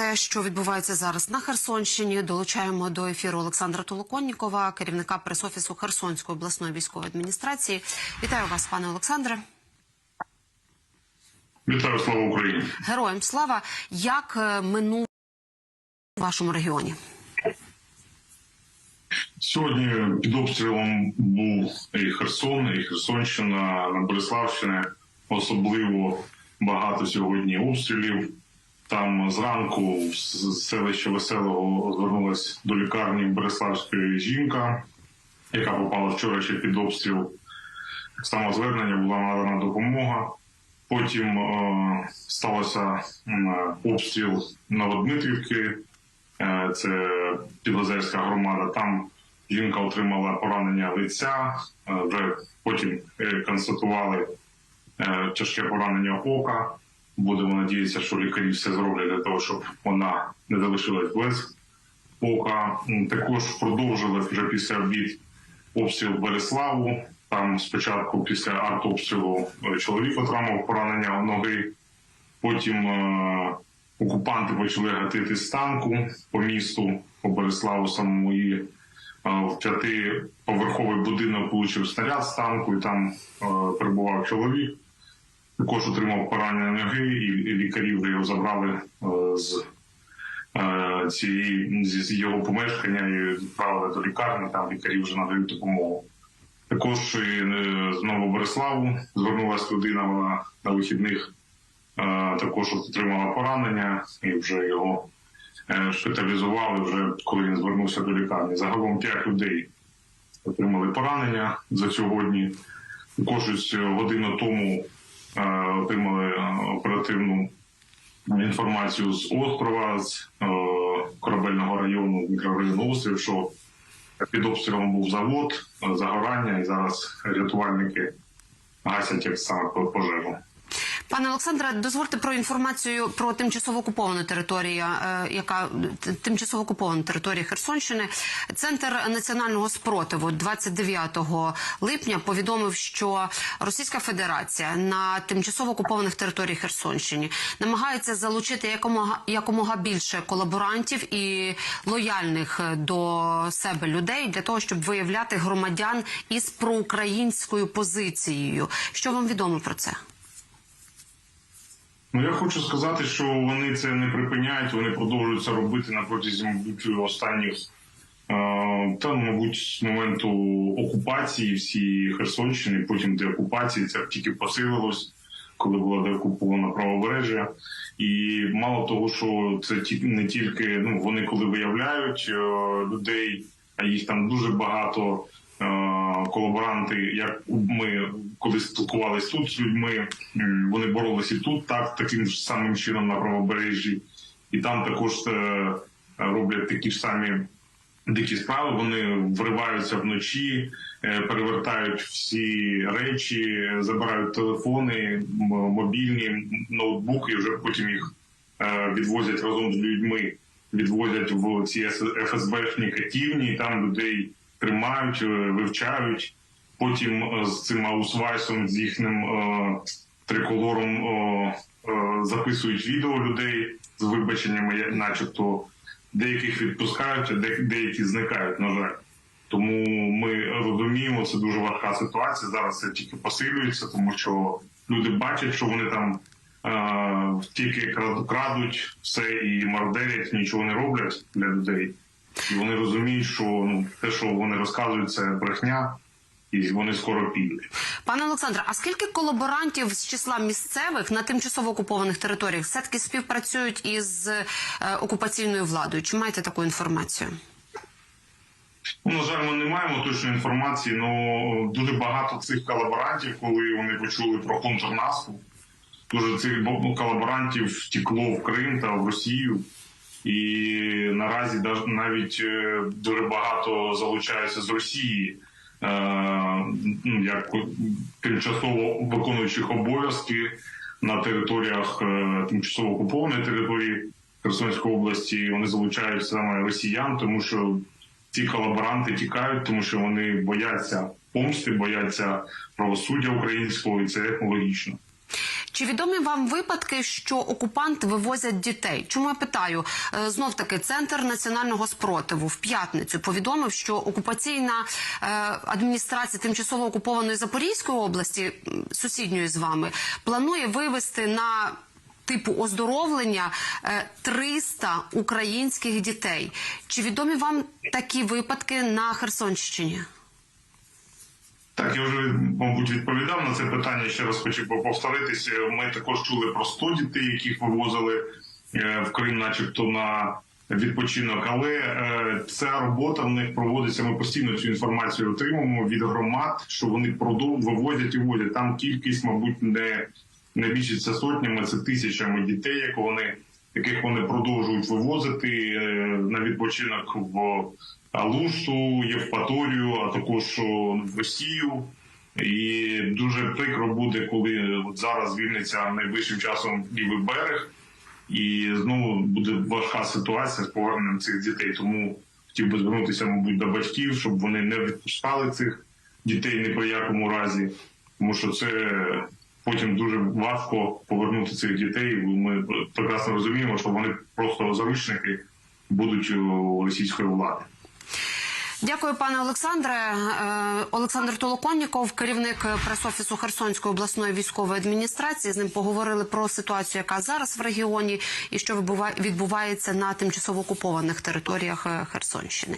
те, що відбувається зараз на Херсонщині. Долучаємо до ефіру Олександра Толоконнікова, керівника пресофісу Херсонської обласної військової адміністрації. Вітаю вас, пане Олександре. Вітаю слава Україні. Героям слава. Як е, минув у вашому регіоні? Сьогодні під обстрілом був і Херсон, і Херсонщина, на Бориславщині. Особливо багато сьогодні обстрілів. Там зранку з селища Веселого звернулася до лікарні Бориславської жінка, яка попала вчора ще під обстріл. Так само звернення була надана допомога. Потім е, стався м, обстріл Новодмитрівки, Е, це Підлозерська громада. Там жінка отримала поранення лиця, е, вже потім е, констатували е, тяжке поранення ока. Будемо надіятися, що лікарі все зроблять для того, щоб вона не залишилась без ока. Також продовжили вже після обід обстріл Береславу. Там спочатку після артобстрілу е, чоловік отримав поранення ноги. Потім е, окупанти почали гатити з танку по місту, по Береславу самому і е, в п'ятиповерховий будинок влучив снаряд з танку, і там е, перебував чоловік. Також отримав поранення ноги, і, лікарі вже його забрали е, з е, цієї з, його помешкання і відправили до лікарні. Там лікарі вже надають допомогу. Також е, з Новобереславу звернулася людина вона на вихідних також отримала поранення і вже його шпиталізували вже коли він звернувся до лікарні. Загалом 5 людей отримали поранення за сьогодні. Також годину тому отримали е, оперативну інформацію з острова, з е, корабельного району мікрорайону острів, що під обстрілом був завод, е, загорання, і зараз рятувальники гасять як саме пожежу. Пане Олександре, дозвольте про інформацію про тимчасово окуповану територію, е, яка тимчасово окупована територія Херсонщини. Центр національного спротиву 29 липня повідомив, що Російська Федерація на тимчасово окупованих територіях Херсонщини намагається залучити якомога якомога більше колаборантів і лояльних до себе людей для того, щоб виявляти громадян із проукраїнською позицією. Що вам відомо про це? Ну я хочу сказати, що вони це не припиняють, вони продовжують це робити на протязі мабуть, останніх е, та, мабуть, з моменту окупації всієї Херсонщини, потім деокупації, це тільки посилилось, коли було деокуповано правобережжя. І мало того, що це не тільки ну вони коли виявляють е, людей, а їх там дуже багато. Е, Колаборанти, як ми коли спілкувалися тут з людьми, вони боролися і тут, так таким ж самим чином на правобережжі, і там також е, роблять такі ж самі дикі справи. Вони вриваються вночі, е, перевертають всі речі, забирають телефони, мобільні ноутбуки. і Вже потім їх е, відвозять разом з людьми, відвозять в ці ФСБшні катівні, там людей тримають, е, вивчають. Потім е, з цим аусвайсом, з їхнім е, триколором е, е, записують відео людей з вибаченнями, начебто деяких відпускають, а де- деякі зникають, на жаль. Тому ми розуміємо, це дуже важка ситуація. Зараз це тільки посилюється, тому що люди бачать, що вони там е, тільки крад- крадуть все і мародерять, нічого не роблять для людей. І вони розуміють, що ну те, що вони розказують, це брехня, і вони скоро підуть. Пане Олександре, а скільки колаборантів з числа місцевих на тимчасово окупованих територіях все таки співпрацюють із е, окупаційною владою? Чи маєте таку інформацію? Ну, на жаль, ми не маємо точної інформації, але дуже багато цих колаборантів, коли вони почули про контрнаступ, дуже цих колаборантів втекло в Крим та в Росію. І наразі навіть е, дуже багато залучаються з Росії, е, ну, як тимчасово виконуючих обов'язки на територіях е, тимчасово окупованої території Херсонської області. Вони залучають саме росіян, тому що ці колаборанти тікають, тому що вони бояться помсти, бояться правосуддя українського, і це логічно. Чи відомі вам випадки, що окупанти вивозять дітей? Чому я питаю? Е, Знов таки центр національного спротиву в п'ятницю повідомив, що окупаційна е, адміністрація тимчасово окупованої Запорізької області, сусідньої з вами, планує вивезти на типу оздоровлення е, 300 українських дітей. Чи відомі вам такі випадки на Херсонщині? Так, я вже, мабуть, відповідав на це питання. Ще раз хочу повторитися. Ми також чули про 100 дітей, яких вивозили е, в Крим, начебто на відпочинок. Але е, ця робота в них проводиться. Ми постійно цю інформацію отримуємо від громад, що вони продов вивозять і возять. Там кількість, мабуть, не, не більшиться сотнями, це тисячами дітей, як вони, яких вони продовжують вивозити е, на відпочинок в Алусу, Євпаторію, а також в Росію. І дуже прикро буде, коли от зараз звільниться найближчим часом лівий берег, і знову буде важка ситуація з поверненням цих дітей. Тому хотів би звернутися, мабуть, до батьків, щоб вони не відпускали цих дітей ні по якому разі, тому що це потім дуже важко повернути цих дітей. Ми прекрасно розуміємо, що вони просто заручники будуть у російської влади. Дякую, пане Олександре. Е, Олександр Толоконніков, керівник прес-офісу Херсонської обласної військової адміністрації. З ним поговорили про ситуацію, яка зараз в регіоні, і що відбувається на тимчасово окупованих територіях е, Херсонщини.